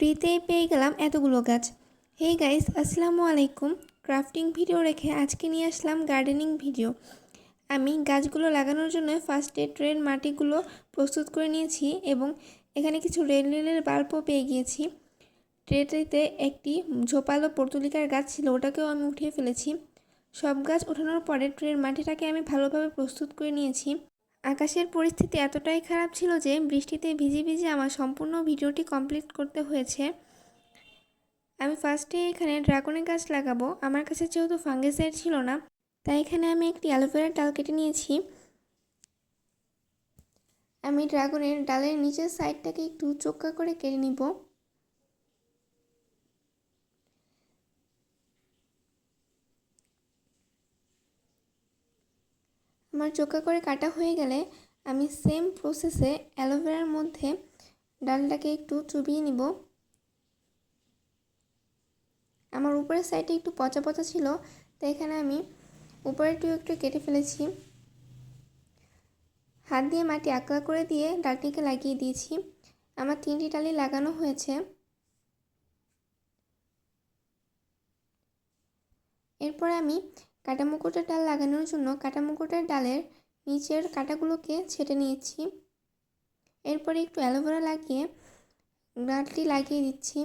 ফ্রিতেই পেয়ে গেলাম এতগুলো গাছ। হেই গাইস আসসালামু আলাইকুম। ক্রাফটিং ভিডিও রেখে আজকে নিয়ে আসলাম গার্ডেনিং ভিডিও আমি গাছগুলো লাগানোর জন্য ফার্স্টে ট্রেন মাটিগুলো প্রস্তুত করে নিয়েছি এবং এখানে কিছু রেল রেলের বাল্বও পেয়ে গিয়েছি। ট্রেটিতে একটি ঝোপালো পর্তুলিকার গাছ ছিল, ওটাকেও আমি উঠিয়ে ফেলেছি। সব গাছ ওঠানোর পরে ট্রেন মাটিটাকে আমি ভালোভাবে প্রস্তুত করে নিয়েছি। আকাশের পরিস্থিতি এতটাই খারাপ ছিল যে বৃষ্টিতে ভিজে ভিজে আমার সম্পূর্ণ ভিডিওটি কমপ্লিট করতে হয়েছে। আমি ফার্স্টে এখানে ড্রাগনের গাছ লাগাবো। আমার কাছে যেহেতু ফাঙ্গিসাইড ছিল না, তাই এখানে আমি একটি অ্যালোভেরার ডাল কেটে নিয়েছি। আমি ড্রাগনের ডালের নিচের সাইডটাকে একটু চোক্কা করে কেটে নিব। আমার চোখা করে কাটা হয়ে গেলে আমি সেম প্রসেসে অ্যালোভেরার মধ্যে ডালটাকে একটু চুবিয়ে নিব। আমার উপরের সাইডে একটু পচা পচা ছিল তো এখানে আমি উপরেরটিও একটু কেটে ফেলেছি। হাত দিয়ে মাটি আকলা করে দিয়ে ডালটিকে লাগিয়ে দিয়েছি। আমার তিনটি ডালি লাগানো হয়েছে। এরপর আমি কাটামুকুটের ডাল লাগানোর জন্য কাটামুকুটের ডালের নিচের কাটাগুলোকে ছেটে নিয়েছি। এরপরে একটু অ্যালোভেরা লাগিয়ে ডালটি লাগিয়ে দিচ্ছি।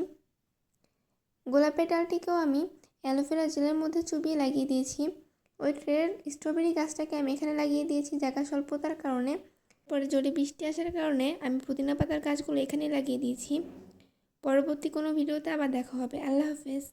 গোলাপের ডালটিকেও আমি অ্যালোভেরা জেলের মধ্যে চুবিয়ে লাগিয়ে দিয়েছি। ওই ট্রের স্ট্রবেরি গাছটাকে আমি এখানে লাগিয়ে দিয়েছি জায়গা স্বল্পতার কারণে। পরে জোরে বৃষ্টি আসার কারণে আমি পুদিনা পাতার গাছগুলো এখানে লাগিয়ে দিয়েছি। পরবর্তী কোনো ভিডিওতে আবার দেখা হবে। আল্লাহ হাফেজ।